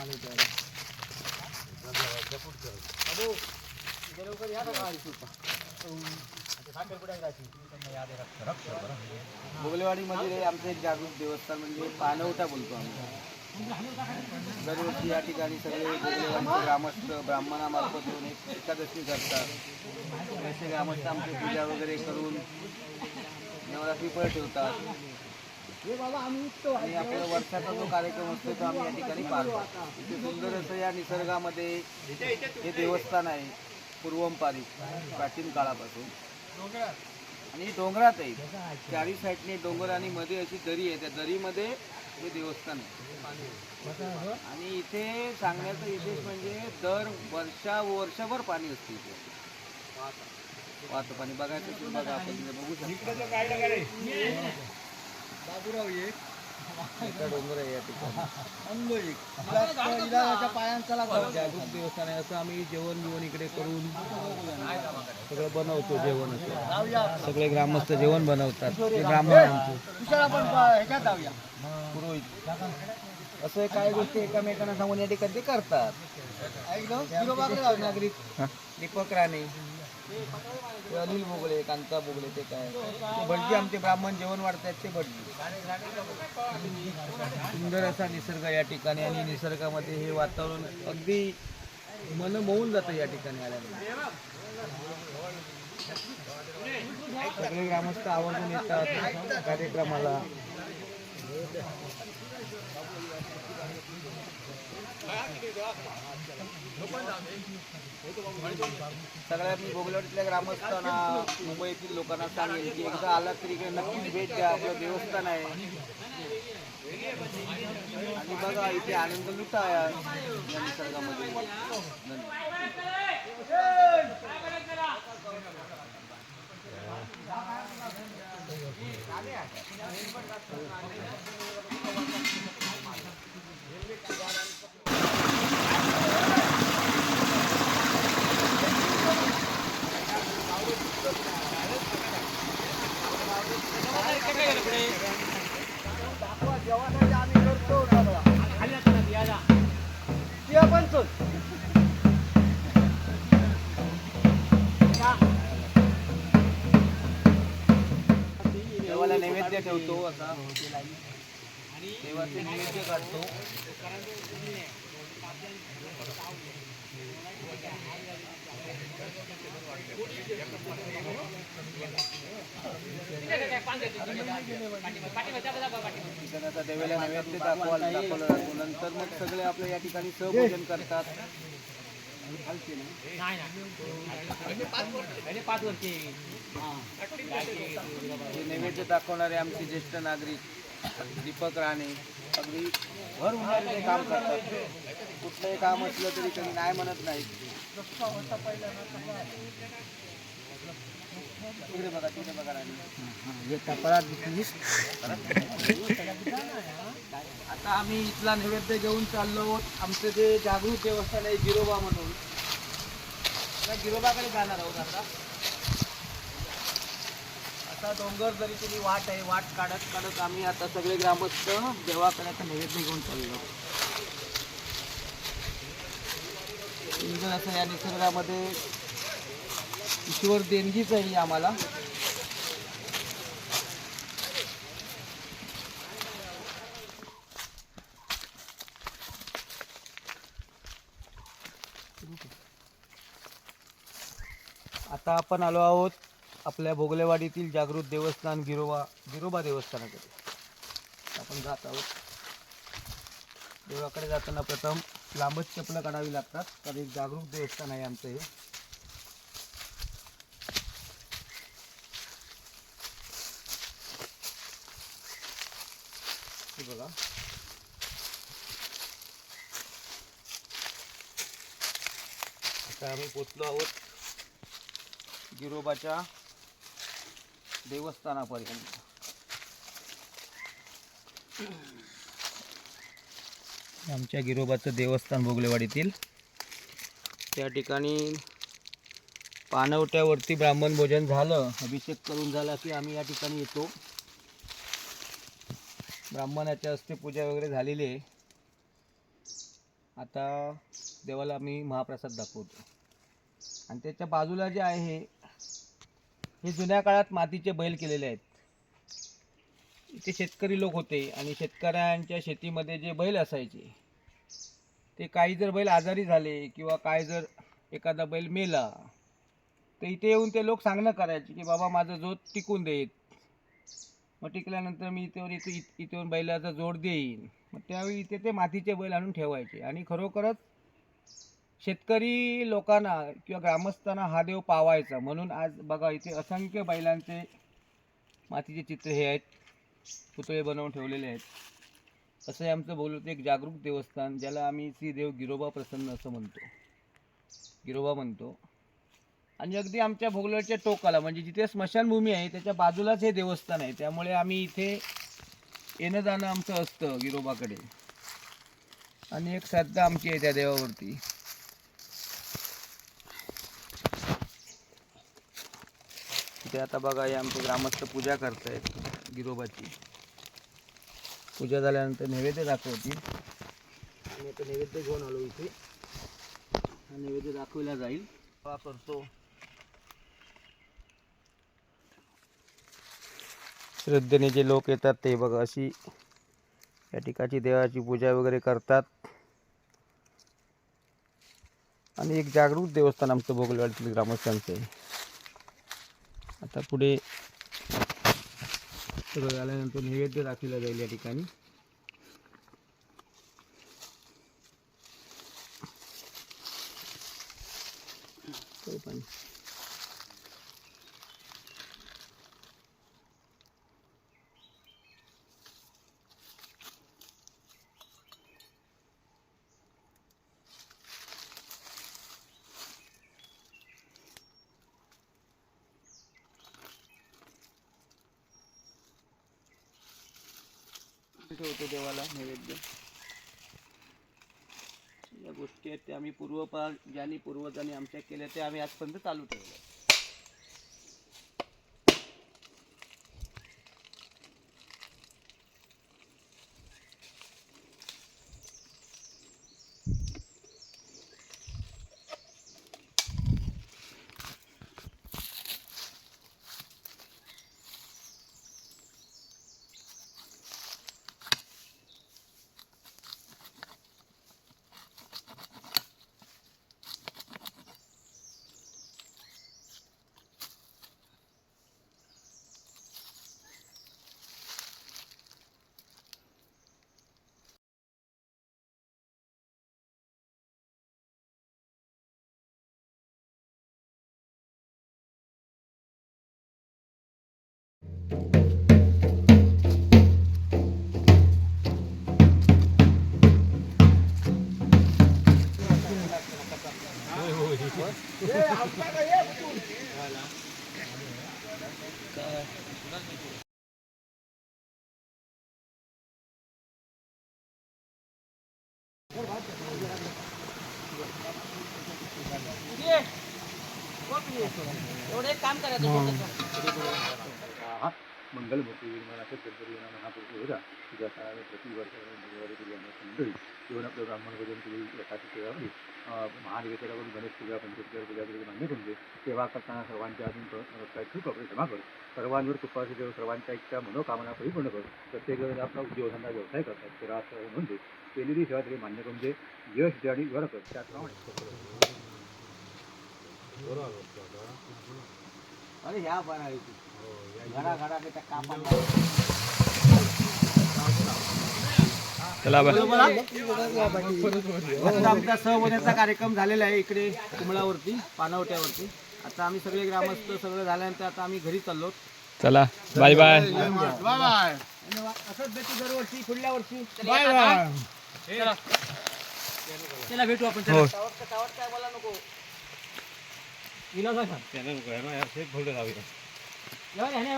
पाणी प्यायला अबो, इथे लवकर या बघा, आळशी उपा. आता साखरपुड्यात जायची. त्यांना याद आहे, रक्त- रक्त बरं. भोगलेवाडीमध्ये आमचं एक जागरूक देवस्थान म्हणजे पानवटा बोलतो आम्ही दरवर्षी या ठिकाणी सगळे ग्रामस्थ ब्राह्मणामार्फत येऊन एक एकादशी करतात असे ग्रामस्थ आमची पूजा वगैरे करून नवरात्री पण ठेवतात हे बाबा आम्ही उठतो आणि आपला वर्षाचा जो कार्यक्रम असतो तो आम्ही या ठिकाणी पाडतो. इथे सुंदर असं या निसर्गामध्ये हे देवस्थान आहे पूर्वंपारिक प्राचीन काळापासून. आणि हे डोंगरात आहे. चारी साईडने डोंगर आणि मध्ये अशी दरी आहे. त्या दरीमध्ये हे देवस्थान आहे. आणि इथे सांगण्याचं विशेष म्हणजे दर वर्षा वर्षभर पाणी असते इथे. वाहतं पाणी. बघायचं बघा आपण बघू शकतो. बाबूराव एक. मोठा डोंगर आहे या ठिकाणी. अंग एक. इला- इलाच्या पायांचा लागला जागरूक देवस्थान आहे असं आम्ही जेवण बिवण इकडे करून सगळं बनवतो जेवण असं. सगळे ग्रामस्थ जेवण बनवतात. ते ब्राह्मण पुरोहित. असं काही गोष्टी एकमेकांना सांगून या ठिकाणी ते करतात. नागरिक. दीपक राणे. अनिल बोगले कांता बोगले ते काय? भटजी आमचे ब्राह्मण जेवण वाढतात ते भटजी सुंदर असा निसर्ग या ठिकाणी आणि निसर्गामध्ये हे वातावरण अगदी मन मोहून जातं या ठिकाणी आल्यामुळे. सगळे ग्रामस्थ आवर्जून येतात कार्यक्रमाला. सगळ्या मी ग्रामस्थांना मुंबईतील लोकांना सांगेल की एकदा आला तरी इकडे नक्कीच भेट द्या आपलं देवस्थान आहे आणि बघा इथे आनंद लुटा या या निसर्गामध्ये धन्यवाद. नैवेद्य ठेवतो असा. देवाचे नैवेद्य काढतो. देवाला नैवेद्य दाखवायला दाखवलं. जातो नंतर मग सगळे आपले या ठिकाणी सहभोजन करतात. हे नैवेद्य दाखवणारे आमचे ज्येष्ठ नागरिक दीपक राणे अगदी भर उन्हाळ्याचे काम करतात. कुठलंही काम असलं तरी कधी नाही म्हणत नाही तिकडे बघा तिकडे बघा राणे आता आम्ही इथला नैवेद्य घेऊन चाललो आहोत. आमचं जे जागृत देवस्थान आहे गिरोबा म्हणून. त्या गिरोबाकडे जाणार आहोत आता. आता डोंगर जरी तुम्ही वाट आहे वाट काढत काढत आम्ही आता सगळे ग्रामस्थ देवाकडे आता नैवेद्य घेऊन चाललो असं या निसर्गामध्ये ईश्वर देणगीच आहे आम्हाला. आता आपण आलो आहोत आपल्या भोगलेवाडीतील जागृत देवस्थान गिरोबा गिरोबा देवस्थानाकडे. आपण जात आहोत. देवाकडे जाताना प्रथम लांबच चपलं काढावी लागतात कारण एक जागरूक देवस्थान आहे आमचं हे. बघा. आता आम्ही पोचलो आहोत गिरोबाच्या देवस्थानापर्यंत. आमच्या गिरोबाचं देवस्थान भोगलेवाडीतील त्या ठिकाणी पानवट्यावरती ब्राह्मण भोजन झालं अभिषेक करून झाला की आम्ही या ठिकाणी येतो. ब्राह्मणाच्या हस्ते पूजा वगैरे झालेली आहे. आता देवाला मी महाप्रसाद दाखवतो. आणि त्याच्या बाजूला जे आहे हे हे जुन्या काळात मातीचे बैल केलेले आहेत. इथे शेतकरी लोक होते आणि शेतकऱ्यांच्या शेतीमध्ये जे बैल असायचे ते काही जर बैल आजारी झाले किंवा काय जर एखादा बैल मेला तर इथे येऊन ते लोक सांगणं करायचे की बाबा माझं जोत टिकून देत. मग टिकल्यानंतर मी इथेवर इथे इथेवर बैलाचा जोड देईन. मग त्यावेळी इथे ते मातीचे बैल आणून ठेवायचे. आणि खरोखरच शेतकरी लोकांना किंवा ग्रामस्थांना हा देव पावायचा. म्हणून आज बघा इथे असंख्य बैलांचे मातीचे चित्र हे आहेत. पुतळे बनवून ठेवलेले आहेत. असं हे आमचं बोलतो एक जागरूक देवस्थान ज्याला आम्ही श्री देव गिरोबा प्रसन्न असं म्हणतो. गिरोबा म्हणतो. आणि अगदी आमच्या भोगलडच्या टोकाला म्हणजे जिथे स्मशानभूमी आहे त्याच्या बाजूलाच हे देवस्थान आहे. त्यामुळे आम्ही इथे येणं जाणं आमचं असतं गिरोबाकडे आणि एक श्रद्धा आमची आहे त्या देवावरती. ते आता बघा हे आमचे ग्रामस्थ पूजा करतायत गिरोबाची पूजा झाल्यानंतर नैवेद्य दाखवतील. आणि आता नैवेद्य घेऊन आलो इथे. हा नैवेद्य दाखवला जाईल. करतो श्रद्धेने जे लोक येतात ते बघा अशी या ठिकाणी देवाची पूजा वगैरे करतात. आणि एक जागरूक देवस्थान आमचं भोगलवाडीतील ग्रामस्थांचं आहे. आता पुढे सगळं झाल्यानंतर नैवेद्य दाखवला जाईल या ठिकाणी. पाणी ठेवतो देवाला नैवेद्य. या गोष्टी आहेत त्या आम्ही पूर्वपार ज्यांनी पूर्वजांनी आमच्या केल्या त्या आम्ही आजपर्यंत चालू ठेवल्या. एवढे काम करायचं मंगलमूर्ती निर्माणाचे गणपती महापुरुष होता तुझ्या काळाने प्रतिवर्ष गुरुवारी केली अनेक मंडळी येऊन आपलं ब्राह्मण भोजन केली यथाची सेवा होईल महादेवेश्वराकडून गणेश पूजा पंचोपचार पूजा केली मान्य करून सेवा करताना सर्वांच्या अजून काय आपली क्षमा कर. सर्वांवर कृपाचे देव सर्वांच्या इच्छा मनोकामना परिपूर्ण कर. प्रत्येक वेळेला आपला उद्योगधंदा व्यवसाय करतात. ते रास म्हणजे केलेली सेवा तरी मान्य करून दे. यश दे आणि वर कर. त्याप्रमाणे अरे ह्या बरं आहे. आता आमचा सहवनाचा कार्यक्रम झालेला आहे इकडे कुमळावरती पानवट्यावरती आता आम्ही सगळे ग्रामस्थ सगळं झाल्यानंतर आता आम्ही घरी चाललो चला बाय बाय असंच भेटू दरवर्षी पुढल्या वर्षी चला. चला भेटू आपण चला. नको विलास आहे का? एवढे आहे